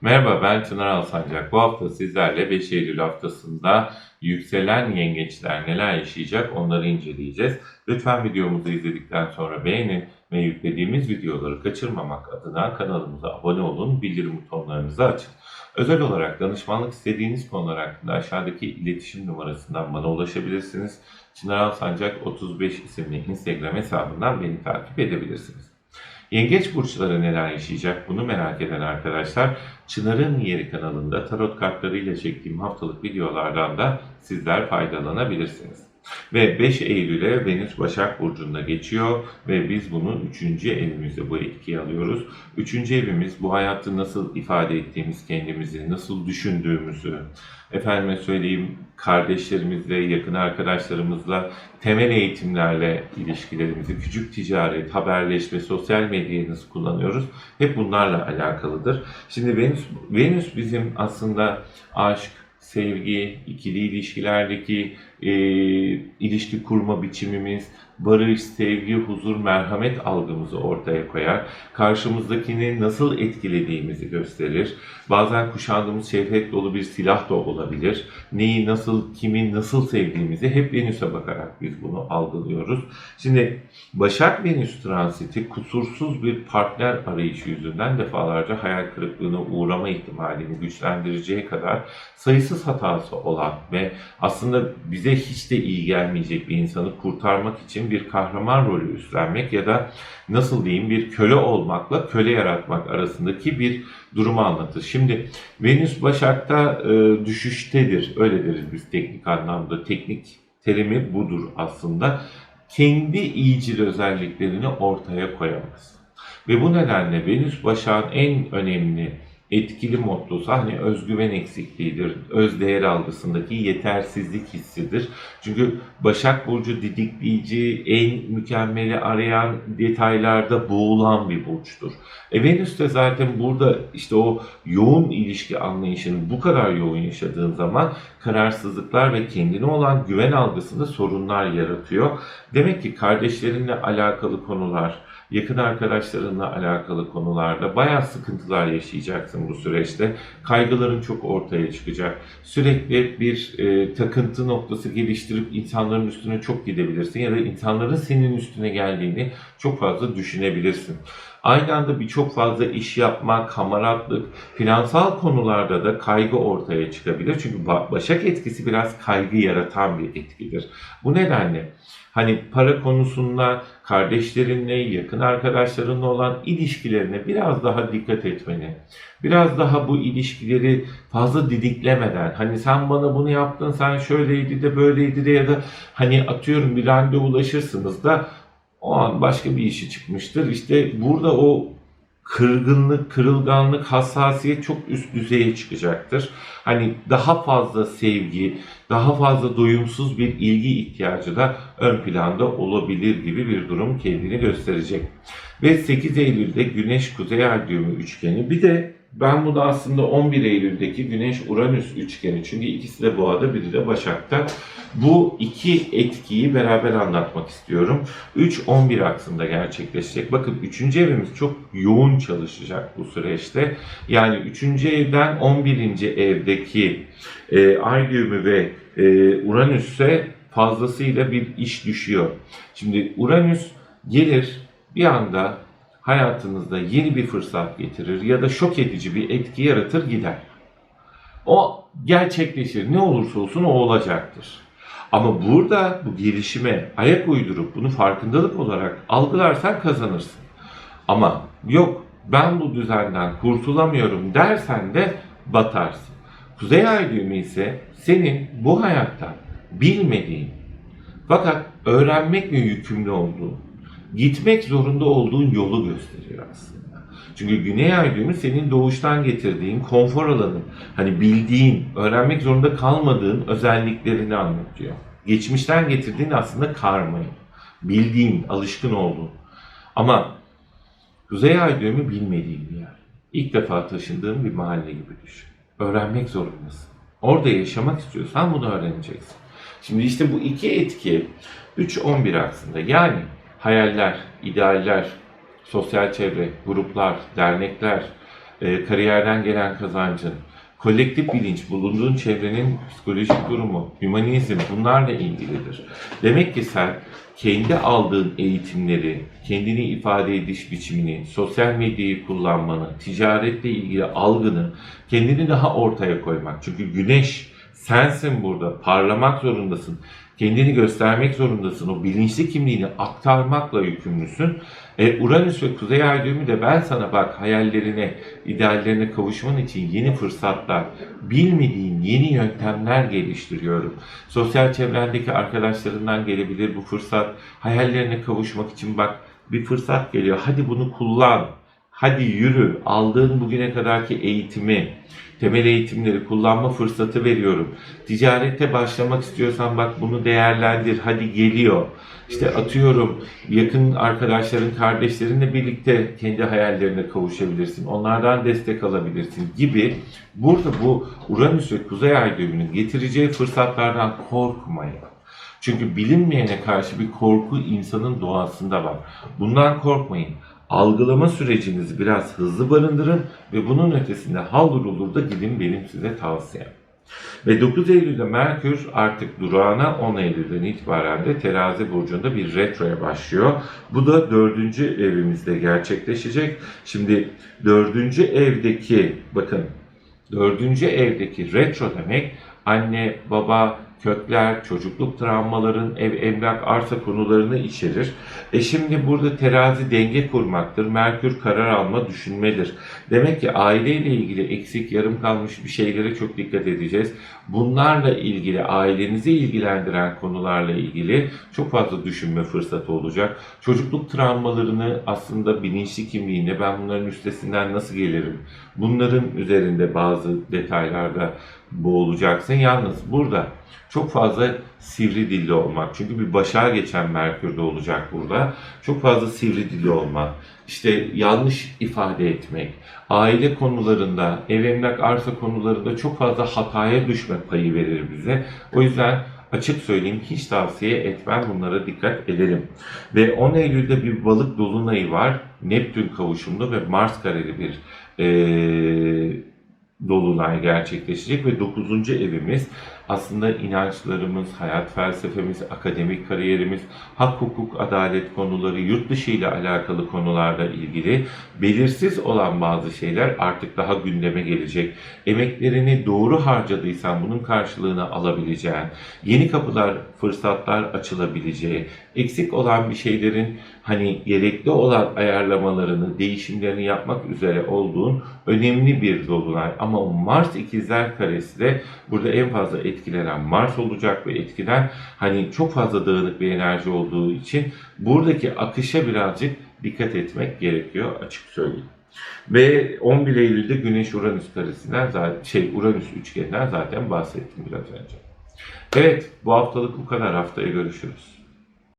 Merhaba ben Çınar Alsancak. Bu hafta sizlerle 5 Eylül haftasında yükselen yengeçler neler yaşayacak onları inceleyeceğiz. Lütfen videomuzu izledikten sonra beğenin ve yüklediğimiz videoları kaçırmamak adına kanalımıza abone olun, bildirim butonlarınızı açın. Özel olarak danışmanlık istediğiniz konular hakkında aşağıdaki iletişim numarasından bana ulaşabilirsiniz. Çınar Alsancak 35 isimli Instagram hesabından beni takip edebilirsiniz. Yengeç burçları neler yaşayacak bunu merak eden arkadaşlar Çınar'ın Yeri kanalında tarot kartlarıyla çektiğim haftalık videolardan da sizler faydalanabilirsiniz. Ve 5 Eylül'e Venüs Başak Burcu'nda geçiyor ve biz bunun 3. evimizde bu etkiyi alıyoruz. 3. evimiz bu hayatı nasıl ifade ettiğimiz kendimizi, nasıl düşündüğümüzü, efendime söyleyeyim kardeşlerimizle, yakın arkadaşlarımızla, temel eğitimlerle ilişkilerimizi, küçük ticaret, haberleşme, sosyal medyayı nasıl kullanıyoruz hep bunlarla alakalıdır. Şimdi Venüs, Venüs bizim aslında aşk, sevgi, ikili ilişkilerdeki e, ilişki kurma biçimimiz, barış, sevgi, huzur, merhamet algımızı ortaya koyar. Karşımızdakini nasıl etkilediğimizi gösterir. Bazen kuşandığımız şehvet dolu bir silah da olabilir. Neyi nasıl, kimin nasıl sevdiğimizi hep Venüs'e bakarak biz bunu algılıyoruz. Şimdi Başak Venüs transiti kusursuz bir partner arayışı yüzünden defalarca hayal kırıklığına uğrama ihtimalini güçlendireceği kadar sayısız hatası olan ve aslında bize hiç de iyi gelmeyecek bir insanı kurtarmak için bir kahraman rolü üstlenmek ya da nasıl diyeyim bir köle olmakla köle yaratmak arasındaki bir durumu anlatır. Şimdi Venüs Başak'ta e, düşüştedir. Öyle deriz biz teknik anlamda. Teknik terimi budur aslında. Kendi iyicil özelliklerini ortaya koyamaz. Ve bu nedenle Venüs Başak'ın en önemli etkili mottosu hani özgüven eksikliğidir. Öz değer algısındaki yetersizlik hissidir. Çünkü Başak Burcu didikleyici, en mükemmeli arayan detaylarda boğulan bir burçtur. E Venüs de zaten burada işte o yoğun ilişki anlayışını bu kadar yoğun yaşadığın zaman kararsızlıklar ve kendine olan güven algısında sorunlar yaratıyor. Demek ki kardeşlerinle alakalı konular, yakın arkadaşlarınla alakalı konularda bayağı sıkıntılar yaşayacaksın bu süreçte. Kaygıların çok ortaya çıkacak. Sürekli bir e, takıntı noktası geliştirip insanların üstüne çok gidebilirsin ya da insanların senin üstüne geldiğini çok fazla düşünebilirsin. Aynı anda birçok fazla iş yapma, kamaratlık, finansal konularda da kaygı ortaya çıkabilir. Çünkü ba- başak etkisi biraz kaygı yaratan bir etkidir. Bu nedenle hani para konusunda kardeşlerinle, yakın arkadaşlarınla olan ilişkilerine biraz daha dikkat etmeni, biraz daha bu ilişkileri fazla didiklemeden, hani sen bana bunu yaptın, sen şöyleydi de böyleydi de ya da hani atıyorum bir randevulaşırsınız da o an başka bir işi çıkmıştır. İşte burada o kırgınlık, kırılganlık, hassasiyet çok üst düzeye çıkacaktır. Hani daha fazla sevgi, daha fazla doyumsuz bir ilgi ihtiyacı da ön planda olabilir gibi bir durum kendini gösterecek. Ve 8 Eylül'de Güneş Kuzey Ay düğümü üçgeni. Bir de ben bunu aslında 11 Eylül'deki Güneş Uranüs üçgeni çünkü ikisi de Boğa'da biri de Başak'ta. Bu iki etkiyi beraber anlatmak istiyorum. 3-11 aksında gerçekleşecek. Bakın 3. evimiz çok yoğun çalışacak bu süreçte. Yani 3. evden 11. evdeki e, Ay düğümü ve e, Uranüs'e fazlasıyla bir iş düşüyor. Şimdi Uranüs gelir bir anda hayatınızda yeni bir fırsat getirir ya da şok edici bir etki yaratır gider. O gerçekleşir. Ne olursa olsun o olacaktır. Ama burada bu gelişime ayak uydurup bunu farkındalık olarak algılarsan kazanırsın. Ama yok ben bu düzenden kurtulamıyorum dersen de batarsın. Kuzey ay düğümü ise senin bu hayatta bilmediğin fakat öğrenmekle yükümlü olduğun, gitmek zorunda olduğun yolu gösteriyor aslında. Çünkü güney ay düğümü senin doğuştan getirdiğin konfor alanı, hani bildiğin, öğrenmek zorunda kalmadığın özelliklerini anlatıyor. Geçmişten getirdiğin aslında karmayı, bildiğin, alışkın olduğun. Ama kuzey ay düğümü bilmediğin bir yer. İlk defa taşındığın bir mahalle gibi düşün. Öğrenmek zorundasın. Orada yaşamak istiyorsan bunu öğreneceksin. Şimdi işte bu iki etki 3-11 aksında yani hayaller, idealler, sosyal çevre, gruplar, dernekler, e, kariyerden gelen kazancın, kolektif bilinç, bulunduğun çevrenin psikolojik durumu, hümanizm bunlarla ilgilidir. Demek ki sen kendi aldığın eğitimleri, kendini ifade ediş biçimini, sosyal medyayı kullanmanı, ticaretle ilgili algını kendini daha ortaya koymak. Çünkü güneş sensin burada, parlamak zorundasın. Kendini göstermek zorundasın. O bilinçli kimliğini aktarmakla yükümlüsün. E, Uranüs ve Kuzey Ay düğümü de ben sana bak hayallerine, ideallerine kavuşman için yeni fırsatlar, bilmediğin yeni yöntemler geliştiriyorum. Sosyal çevrendeki arkadaşlarından gelebilir bu fırsat. Hayallerine kavuşmak için bak bir fırsat geliyor. Hadi bunu kullan. Hadi yürü. Aldığın bugüne kadarki eğitimi, temel eğitimleri kullanma fırsatı veriyorum. Ticarette başlamak istiyorsan bak bunu değerlendir. Hadi geliyor. İşte atıyorum yakın arkadaşların, kardeşlerinle birlikte kendi hayallerine kavuşabilirsin. Onlardan destek alabilirsin gibi. Burada bu Uranüs ve Kuzey Ay düğümünün getireceği fırsatlardan korkmayın. Çünkü bilinmeyene karşı bir korku insanın doğasında var. Bundan korkmayın. Algılama sürecinizi biraz hızlı barındırın ve bunun ötesinde haldır olur da gidin benim size tavsiyem. Ve 9 Eylül'de Merkür artık durağına 10 Eylül'den itibaren de terazi burcunda bir retroya başlıyor. Bu da 4. evimizde gerçekleşecek. Şimdi 4. evdeki bakın 4. evdeki retro demek anne, baba, kökler, çocukluk travmaların, ev, emlak, arsa konularını içerir. E şimdi burada terazi denge kurmaktır. Merkür karar alma, düşünmedir. Demek ki aileyle ilgili eksik, yarım kalmış bir şeylere çok dikkat edeceğiz. Bunlarla ilgili, ailenizi ilgilendiren konularla ilgili çok fazla düşünme fırsatı olacak. Çocukluk travmalarını aslında bilinçli kimliğinde ben bunların üstesinden nasıl gelirim? Bunların üzerinde bazı detaylarda boğulacaksın. Yalnız burada çok fazla sivri dilli olmak. Çünkü bir başa geçen Merkür'de olacak burada. Çok fazla sivri dilli olmak. İşte yanlış ifade etmek. Aile konularında, ev emlak arsa konularında çok fazla hataya düşme payı verir bize. O yüzden açık söyleyeyim hiç tavsiye etmem bunlara dikkat edelim. Ve 10 Eylül'de bir balık dolunayı var. Neptün kavuşumlu ve Mars kareli bir eee dolunay gerçekleşecek ve 9. evimiz aslında inançlarımız, hayat felsefemiz, akademik kariyerimiz, hak hukuk, adalet konuları, yurt dışı ile alakalı konularla ilgili belirsiz olan bazı şeyler artık daha gündeme gelecek. Emeklerini doğru harcadıysan bunun karşılığını alabileceğin, yeni kapılar, fırsatlar açılabileceği, eksik olan bir şeylerin hani gerekli olan ayarlamalarını, değişimlerini yapmak üzere olduğun önemli bir dolunay. Ama Mars ikizler karesi de burada en fazla etkilenen Mars olacak ve etkilen hani çok fazla dağınık bir enerji olduğu için buradaki akışa birazcık dikkat etmek gerekiyor açık söyleyeyim. Ve 11 Eylül'de Güneş Uranüs karesinden zaten şey Uranüs üçgeninden zaten bahsettim biraz önce. Evet bu haftalık bu kadar haftaya görüşürüz.